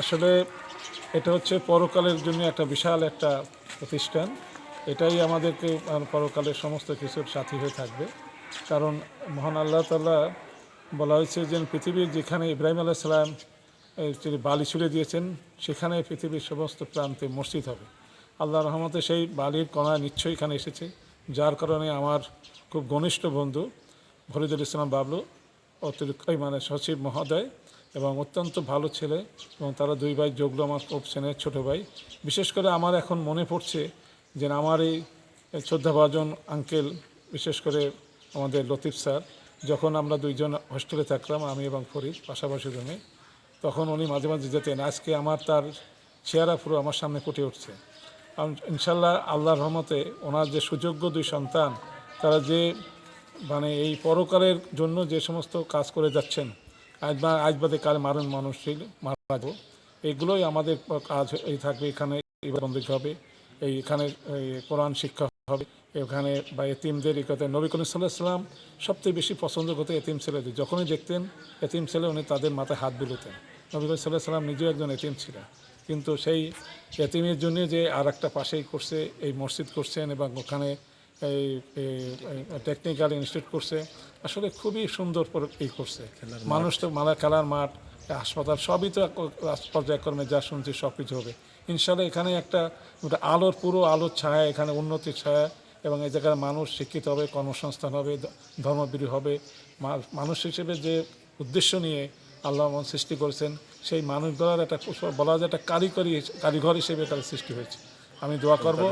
আসলে এটা হচ্ছে পরকালের জন্য একটা বিশাল একটা প্রতিষ্ঠান। এটাই আমাদেরকে পরকালের সমস্ত কিছুর সাথী হয়ে থাকবে। কারণ মহান আল্লাহ তাল্লাহ বলা হয়েছে যে, পৃথিবীর যেখানে ইব্রাহিম আলাহ সালাম তিনি বালি ছুড়ে দিয়েছেন, সেখানে পৃথিবীর সমস্ত প্রান্তে মসজিদ হবে। আল্লাহ রহমতে সেই বালির কণা নিশ্চয়ই এখানে এসেছে, যার কারণে আমার খুব ঘনিষ্ঠ বন্ধু ফরিদুল ইসলাম বাবলু, অতিরিক্ত মানে সচিব মহোদয় এবং অত্যন্ত ভালো ছেলে এবং তারা দুই ভাই যোগলো আমার খুব সেনের ছোটো ভাই। বিশেষ করে আমার এখন মনে পড়ছে যে আমার এই শ্রদ্ধাভাজন আঙ্কেল, বিশেষ করে আমাদের লতিফ স্যার, যখন আমরা দুইজন হোস্টেলে থাকলাম, আমি এবং ফরিদ, পাশাপাশি রুমে, তখন উনি মাঝে মাঝে যেতেন। আজকে আমার তার চেহারা পুরো আমার সামনে ফুটে উঠছে। ইনশাল্লাহ আল্লাহর রহমতে ওনার যে সুযোগ্য দুই সন্তান, তারা যে মানে এই পরকালের জন্য যে সমস্ত কাজ করে যাচ্ছেন আজ বা বাদে কাল মারণ মানুষ ছিল মারা এগুলোই আমাদের কাজ, এই থাকবে এখানে বন্দী হবে। এই এখানে কোরআন শিক্ষা হবে। এখানে বা এতিমদের কথা নবী করিম সাল্লাহ সাল্লাম সবচেয়ে বেশি পছন্দ করতে এতিম ছেলেদের। যখনই দেখতেন এতিম ছেলে, উনি তাদের মাথায় হাত বুলোতেন। নবী করিম সাল্লাহ সাল্লাম নিজেও একজন এতিম ছিলেন। কিন্তু সেই এতিমের জন্য যে আর একটা পাশেই করছে, এই মসজিদ করছেন এবং ওখানে এই টেকনিক্যাল ইনস্টিটিউট করছে। আসলে খুবই সুন্দর এই করছে। মানুষ তো মালা খেলার মাঠ হাসপাতাল সবই তো পর্যায়ক্রমে যা শুনছি সব কিছু হবে। ইনশাল্লাহ এখানে একটা আলোর পুরো আলোর ছায়া এখানে উন্নতির ছায়া এবং এই জায়গায় মানুষ শিক্ষিত হবে কর্মসংস্থান হবে ধর্মবিরী হবে। মানুষ হিসেবে যে উদ্দেশ্য নিয়ে আল্লাহ মন সৃষ্টি করেছেন সেই মানুষ গড়ার একটা বলা যায় একটা কারিগরি কারিঘর হিসেবে তার সৃষ্টি হয়েছে। আমি দোয়া করব।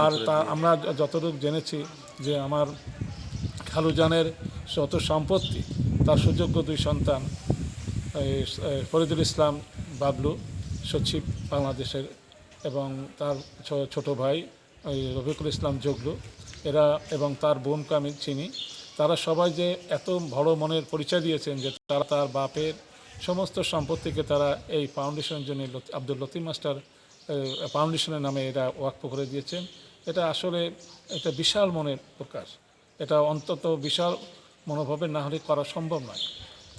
আর তা আমরা যতটুকু জেনেছি যে আমার খালুজানের যত সম্পত্তি তার সুযোগ্য দুই সন্তান ফরিদুল ইসলাম বাবলু সচিব বাংলাদেশের এবং তার ছোট ভাই ওই রফিকুল ইসলাম জগলু। এরা এবং তার বোনকে আমি চিনি। তারা সবাই যে এত বড় মনের পরিচয় দিয়েছেন যে তারা তার বাপের সমস্ত সম্পত্তিকে তারা এই ফাউন্ডেশনের জন্য আব্দুল লতিফ মাস্টার ফাউন্ডেশনের নামে এটা ওয়াকফ করে দিয়েছেন। এটা আসলে এটা বিশাল মনের প্রকাশ। এটা অন্তত বিশাল মনোভাবের না হলে করা সম্ভব নয়।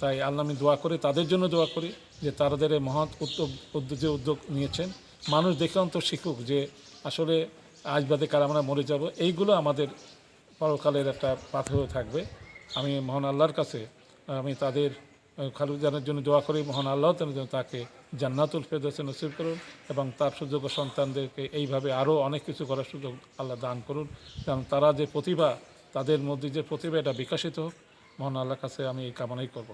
তাই আল্লাহ আমি দোয়া করি, তাদের জন্য দোয়া করি যে তাদের মহৎ উদ্যোগ যে উদ্যোগ নিয়েছেন, মানুষ দেখে অন্তত শিখুক যে আসলে আজ বাদে কাল আমরা মরে যাব। এইগুলো আমাদের পরকালের একটা পাথর থাকবে। আমি মহান আল্লাহর কাছে আমি তাদের খালুজানের জন্য দোয়া করি, মহান আল্লাহ, যেন তাকে জান্নাতুল ফেরদৌসে নসিব করুন এবং তার সুযোগ্য সন্তানদেরকে এইভাবে আরও অনেক কিছু করার সুযোগ আল্লাহ দান করুন। কারণ তারা যে প্রতিভা, তাদের মধ্যে যে প্রতিভা, এটা বিকশিত হোক। মহান আল্লাহর কাছে আমি এই কামনাই করব।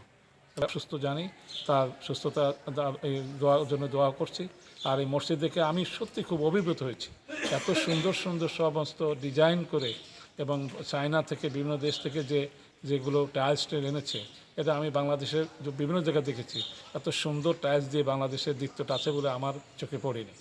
সুস্থ জানি, তার সুস্থতা দোয়ার জন্য দোয়া করছি। আর এই মসজিদ দেখে আমি সত্যি খুব অভিভূত হয়েছি। এত সুন্দর সুন্দর সমস্ত ডিজাইন করে এবং চায়না থেকে বিভিন্ন দেশ থেকে যে যেগুলো টাইলস টেল এনেছে, এটা আমি বাংলাদেশের বিভিন্ন জায়গায় দেখেছি, এত সুন্দর টাইলস দিয়ে বাংলাদেশের দিকটা আছে বলে আমার চোখে পড়েনি।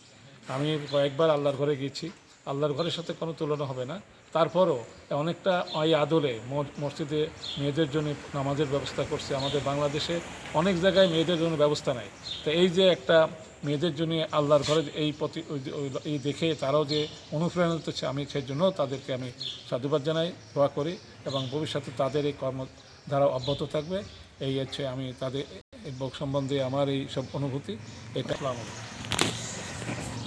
আমি কয়েকবার আল্লাহর ঘরে গিয়েছি আল্লাহর ঘরের সাথে কোনো তুলনা হবে না। তারপরও অনেকটা এই আদলে মসজিদে মেয়েদের জন্য নামাজের ব্যবস্থা করছে। আমাদের বাংলাদেশে অনেক জায়গায় মেয়েদের জন্য ব্যবস্থা নাই। তো এই যে একটা মেয়েদের জন্য আল্লাহর ঘরে এই প্রতি, ওই- ওই- এই দেখে তারাও যে অনুপ্রেরণা হচ্ছে, আমি সেই জন্য তাদেরকে আমি সাধুবাদ জানাই, দোয়া করি এবং ভবিষ্যতে তাদের এই কর্ম কর্মধারা অব্যাহত থাকবে। এই হচ্ছে আমি তাদের সম্বন্ধে আমার এই সব অনুভূতি। এটা।